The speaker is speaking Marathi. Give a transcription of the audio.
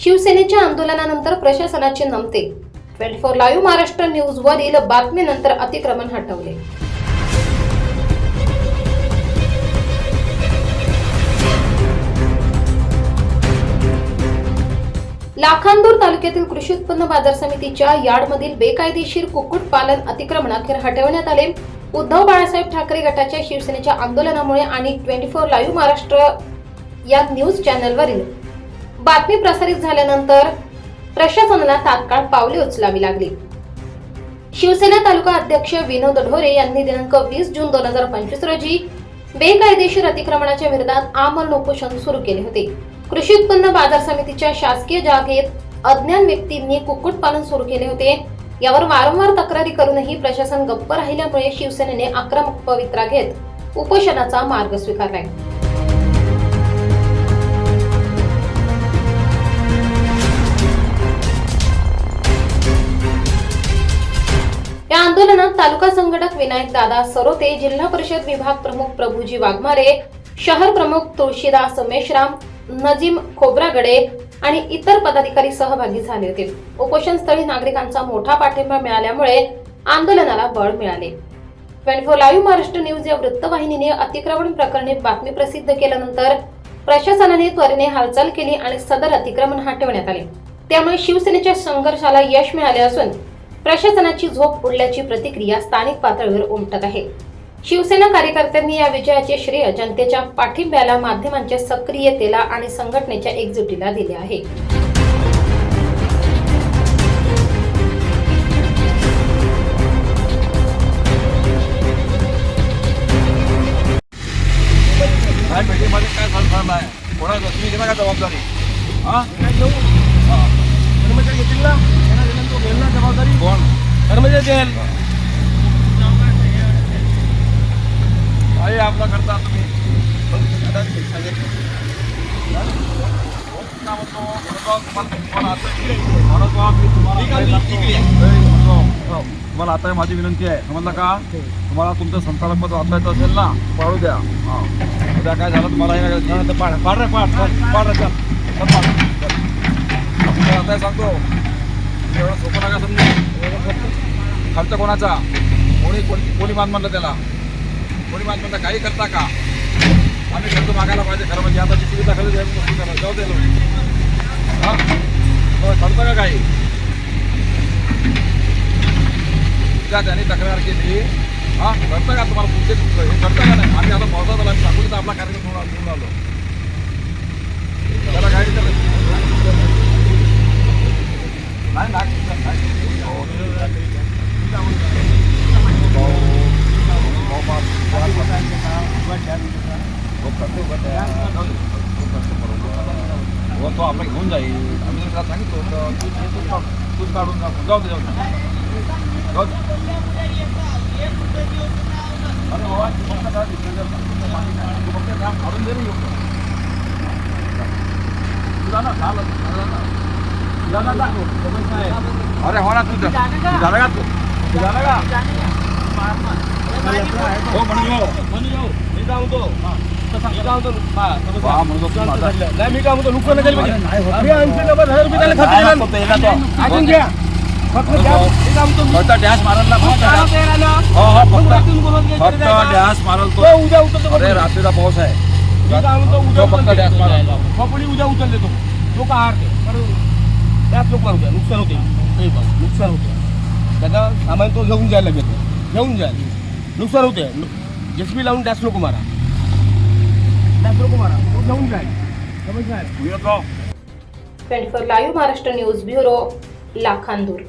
शिवसेनेच्या आंदोलनानंतर प्रशासनाचे नमते. Twenty four live Maharashtra news वरील बातमीनंतर अतिक्रमण हटवले. लाखांदूर तालुक्यातील कृषी उत्पन्न बाजार समितीच्या यार्डमधील बेकायदेशीर कुक्कुटपालन अतिक्रमण अखेर हटवण्यात आले. उद्धव बाळासाहेब ठाकरे गटाच्या शिवसेनेच्या आंदोलनामुळे आणि ट्वेंटी फोर लाईव्ह महाराष्ट्र या न्यूज चॅनलवरील बातमी प्रसारित झाल्यानंतर प्रशासनाला तात्काळ पावले उचलावी लागली. शिवसेना तालुका अध्यक्ष विनोद ढोरे यांनी दिनांक वीस जून दोन हजार पंचवीस रोजी बेकायदेशीर अतिक्रमणाच्या विरोधात आमरण उपोषण सुरू केले होते. कृषी उत्पन्न बाजार समितीच्या शासकीय जागेत अज्ञान व्यक्तींनी कुक्कुटपालन सुरू केले होते. यावर वारंवार तक्रारी करूनही प्रशासन गप्प राहिल्यामुळे शिवसेनेने आक्रमक पवित्रा घेत उपोषणाचा मार्ग स्वीकारलाय. आंदोलनात तालुका संघटक विनायक दादा सरोते जिल्हा परिषद विभाग प्रमुख प्रभूजी वाघमारे शहर प्रमुख तुळशीदास मेश्राम नजीम खोब्रागडे आणि इतर पदाधिकारी सहभागी झाले होते. उपोषणस्थळी नागरिकांचा मोठा पाठिंबा मिळाल्यामुळे आंदोलनाला बळ मिळाले. Twenty four live Maharashtra news या वृत्तवाहिनीने अतिक्रमण प्रकरणी बातमी प्रसिद्ध केल्यानंतर प्रशासनाने त्वरेने हालचाल केली आणि सदर अतिक्रमण हटवण्यात आले. त्यामुळे शिवसेनेच्या संघर्षाला यश मिळाले असून प्रशासनाची झोप उडल्याची प्रतिक्रिया स्थानिक पातळीवर उमटत आहे. शिवसेना कार्यकर्त्यांनी या विजयाचे श्रेय जनतेच्या पाठिंब्याला माध्यमांच्या सक्रियतेला आणि संघटनेच्या एकजुटीला दिले आहे. काय कोणाला तुम्ही घेणार का जबाबदारी? हा? हा. कर्मचारी घेतील ना? त्यांना दिलं आपला करता तुम्ही तुम्हाला- आता- आहे, माझी विनंती आहे. समजलं का? तुम्हाला तुमचं संचालक पद वाचायचं असेल ना पाडू द्या. हा. उद्या काय झालं तुम्हाला पाड पाड रे पाड पाड पाड रे आता सांगतो? एवढं सोपं नका समजून खर्च कोणाचा? कोणी कोणी कोणी मान म्हणलं त्याला? कोणी मान म्हणलं काही करता का? आम्ही खर्च मागायला पाहिजे खरं म्हणजे. आता जी सुविधा खरं द्यायला करा. जाऊ दे हां? हा करता का काही. त्या त्याने तक्रार केली. हां? करता का तुम्हाला पुढचे हे करता का नाही? आम्ही आता पावसात आला साकोलीचा आपला कार्यक्रम घेऊन आलो त्याला काय विचारलं नाही नाग हो तो आपला घेऊन जाईल आम्ही त्याला सांगितलं होतं तू तू काढ- तूच काढून टाक. जाऊ दे जाऊ दे जाऊ दे. अरे बाबा, तू फक्त काय विचार कर. तू फक्त काम काढून दे रे योग्य. तू जा ना, जा ना, जा ना. जा ना, जा. अरे हो ना तू जा. तू झाला का तू तू झाला का हो म्हणून येऊ. मी काय म्हणतो मी काय म्हणतो हा, नाही मी काय म्हणतो नुकसान नाही केलं पाहिजे ऐंशी नव्वद हजार रुपये त्याला खर्च केला. घ्या फक्त डॅश मारल ना फक्त डॅश. मारल तो उद्या उतरतो अरे रात्रीचा पाऊस आहे मी काय म्हणतो उद्या फक्त डॅश मारल खोपडी उद्या उचल देतो लोक हारते त्याच लोक होते नुकसान होते नुकसान होते त्याचा सामान तो घेऊन जायला घेतो घेऊन जायला नुकसान होते जेसबी लावून डॅश नको मारा डॅश नको मारा तो घेऊन जाईल समजलं येतो twenty four live Maharashtra news bureau Lakhandur